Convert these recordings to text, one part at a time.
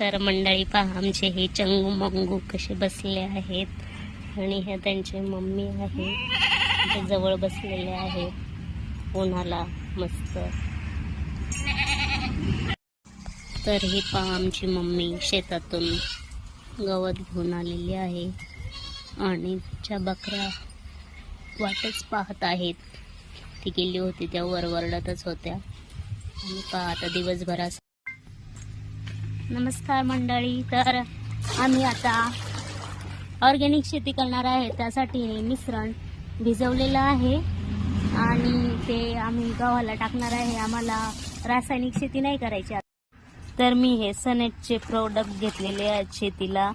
तर मंडळी पहा आमचे हे चंगू मंगू कसे बसले आहेत. आणि ह्या त्यांचे मम्मी आहे. ते जवळ बसलेले आहेत. उन्हाला मस्त. तर ही पहा आमची मम्मी शेतातून गवत घेऊन आलेली आहे. आणि तिच्या बकऱ्या वाटच पाहत आहेत ती गेली होती त्या वरवरडतच होत्या. आणि पहा आता दिवसभरास नमस्कार मंडळी तर आम्ही आता ऑर्गॅनिक शेती करणार आहे. त्यासाठी मिश्रण भिजवलेलं आहे आणि ते आम्ही गव्हाला टाकणार आहे. आम्हाला रासायनिक शेती नाही करायची. तर मी हे सनेटचे प्रोडक्ट घेतलेले आहेत शेतीला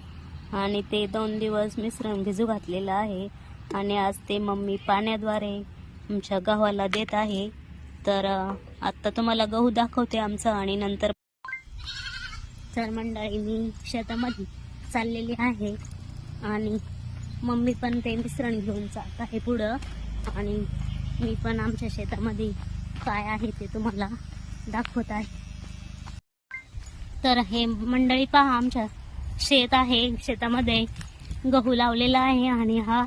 आणि ते दोन दिवस मिश्रण भिजू घातलेलं आहे. आणि आज ते मम्मी पाण्याद्वारे आमच्या गव्हाला देत आहे. तर आत्ता तुम्हाला गहू दाखवते आमचा आणि नंतर तर मंडळी मी शेतामध्ये चाललेली आहे आणि मम्मी पण ते मिश्रण घेऊन जात आहे पुढं. आणि मी पण आमच्या शेतामध्ये काय आहे ते तुम्हाला दाखवत आहे. तर हे मंडळी पहा आमच्या शेत आहे. शेतामध्ये गहू लावलेला आहे आणि हा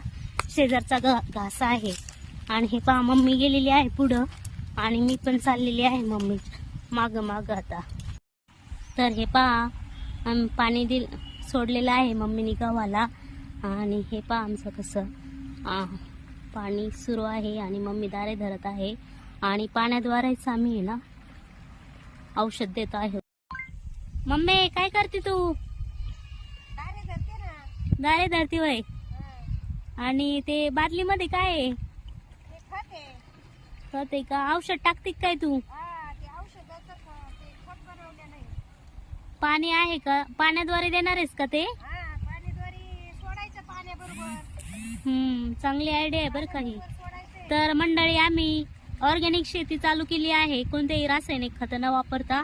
शेजारचा ग घास आहे. आणि हे पहा मम्मी गेलेली आहे पुढं. आणि मी पण चाललेली आहे मम्मी मागं मागं आता. तर हे पहा आम्ही पाणी दिल सोडलेलं आहे मम्मीने गव्हाला. आणि हे पहा आमचं कसं आ, पाणी सुरू आहे आणि मम्मी दारे धरत आहे. आणि पाण्याद्वारेच आम्ही ना औषध देत आहे मम्मी काय करते तू? दारे धरती वय आणि ते बादलीमध्ये काय आहे? खत आहे. का? औषध टाकते काय तू? पाणी आहे का? पाण्याद्वारे देणार आहेस का ते? हम्म चांगली आयडिया आहे बरं काही तर मंडळी आम्ही ऑर्गॅनिक शेती चालू केली आहे. कोणतेही रासायनिक खत न वापरता.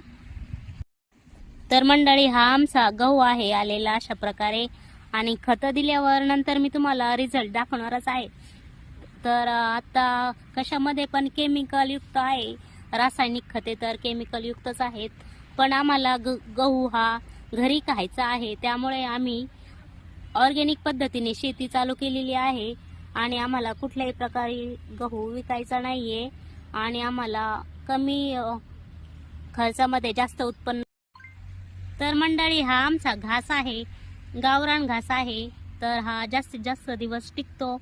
तर मंडळी हा आमचा गहू आहे आलेला अशा प्रकारे. आणि खतं दिल्यावर नंतर मी तुम्हाला रिझल्ट दाखवणारच आहे. तर अं, आता कशामध्ये पण केमिकल युक्त आहे. रासायनिक खते तर केमिकल युक्तच आहेत. पण आम्हाला ग गहू हा घरी खायचा आहे. त्यामुळे आम्ही ऑर्गॅनिक पद्धतीने शेती चालू केलेली आहे. आणि आम्हाला कुठल्याही प्रकारे गहू विकायचा नाहीये. आणि आम्हाला कमी खर्चामध्ये जास्त उत्पन्न तर मंडळी हा आमचा घास आहे. गावरान घास आहे. तर हा जास्तीत जास्त दिवस टिकतो.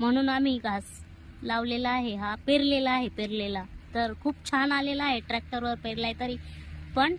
म्हणून आम्ही घास लावलेला आहे. हा पेरलेला आहे पेरलेला. तर खूप छान आलेला आहे. ट्रॅक्टरवर पेरलाय तरी पण